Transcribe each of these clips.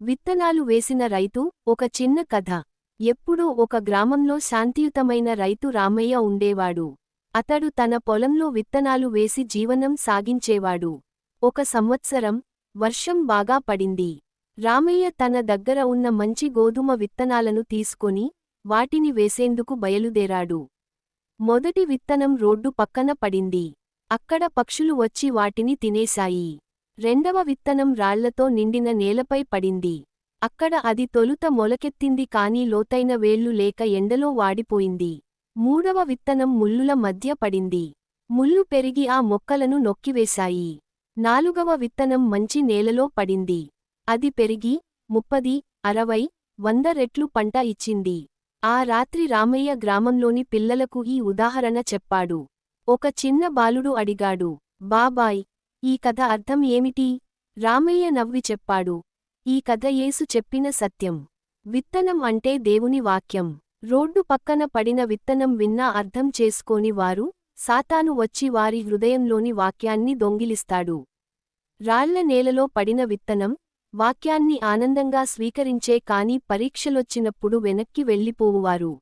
విత్తనాలు వేసిన రైతు ఒక చిన్న కథ. ఎప్పుడూ ఒక గ్రామంలో శాంతియుతమైన రైతు రామయ్య ఉండేవాడు. అతడు తన పొలంలో విత్తనాలు వేసి జీవనం సాగించేవాడు. ఒక సంవత్సరం వర్షం బాగా పడింది. రామయ్య తన దగ్గర ఉన్న మంచి గోధుమ విత్తనాలను తీసుకొని వాటిని వేసేందుకు బయలుదేరాడు. మొదటి విత్తనం రోడ్డు పక్కన పడింది. అక్కడ పక్షులు వచ్చి వాటిని తినేశాయి. రెండవ విత్తనం రాళ్ళతో నిండిన నేలపై పడింది. అక్కడ అది తొలుత మొలకెత్తింది కాని లోతైన వేళ్ళు లేక ఎండలో వాడిపోయింది. మూడవ విత్తనం ముల్లుల మధ్య పడింది. ముల్లు పెరిగి ఆ మొక్కలను నొక్కివేశాయి. నాలుగవ విత్తనం మంచి నేలలో పడింది. అది పెరిగి ముప్పది అరవై వంద రెట్లు పంట ఇచ్చింది. ఆ రాత్రి రామయ్య గ్రామంలోని పిల్లలకు ఈ ఉదాహరణ చెప్పాడు. ఒక చిన్న బాలుడు అడిగాడు బాబాయ్ ఈ కథ అర్థం ఏమిటి? రామయ్య నవ్వి చెప్పాడు. ఈ కథ యేసు చెప్పిన సత్యం. విత్తనం అంటే దేవుని వాక్యం. రోడ్డు పక్కన పడిన విత్తనం విన్నా అర్థం చేసుకోని వారు సాతాను వచ్చి వారి హృదయంలోని వాక్యాన్ని దొంగిలిస్తాడు. రాళ్ళ నేలలో పడిన విత్తనం వాక్యాన్ని ఆనందంగా స్వీకరించే కాని పరీక్షలొచ్చినప్పుడు వెనక్కి వెళ్ళిపోవువారు.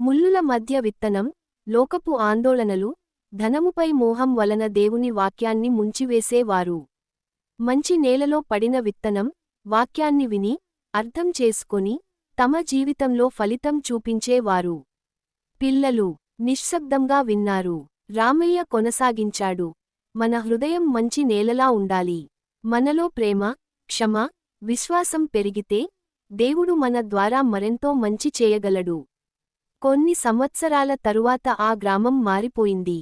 ముల్లుల మధ్య విత్తనం లోకపు ఆందోళనలు ధనముపై మోహం వలన దేవుని వాక్యాన్ని ముంచివేసేవారు. మంచి నేలలో పడిన విత్తనం వాక్యాన్ని విని అర్థం చేసుకొని తమ జీవితంలో ఫలితం చూపించేవారు. పిల్లలు నిశ్శబ్దంగా విన్నారు. రామయ్య కొనసాగించాడు. మన హృదయం మంచి నేలలా ఉండాలి. మనలో ప్రేమ క్షమ విశ్వాసం పెరిగితే దేవుడు మన ద్వారా మరెంతో మంచి చేయగలడు. కొన్ని సంవత్సరాల తరువాత ఆ గ్రామం మారిపోయింది.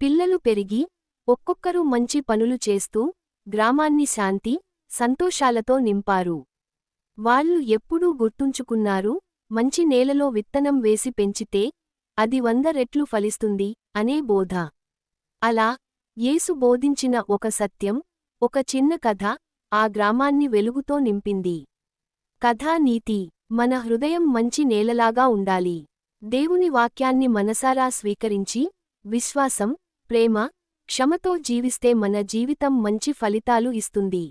పిల్లలు పెరిగి ఒక్కొక్కరు మంచి పనులు చేస్తూ గ్రామాన్ని శాంతి సంతోషాలతో నింపారు. వాళ్ళు ఎప్పుడూ గుర్తుంచుకున్నారు మంచి నేలలో విత్తనం వేసి పెంచితే అది వంద రెట్లు ఫలిస్తుంది అనే బోధ. అలా యేసు బోధించిన ఒక సత్యం ఒక చిన్న కథ ఆ గ్రామాన్ని వెలుగుతో నింపింది. కథా నీతి మన హృదయం మంచి నేలలాగా ఉండాలి. దేవుని వాక్యాన్ని మనసారా స్వీకరించి విశ్వాసం ప్రేమ క్షమతో జీవిస్తే మన జీవితం మంచి ఫలితాలు ఇస్తుంది.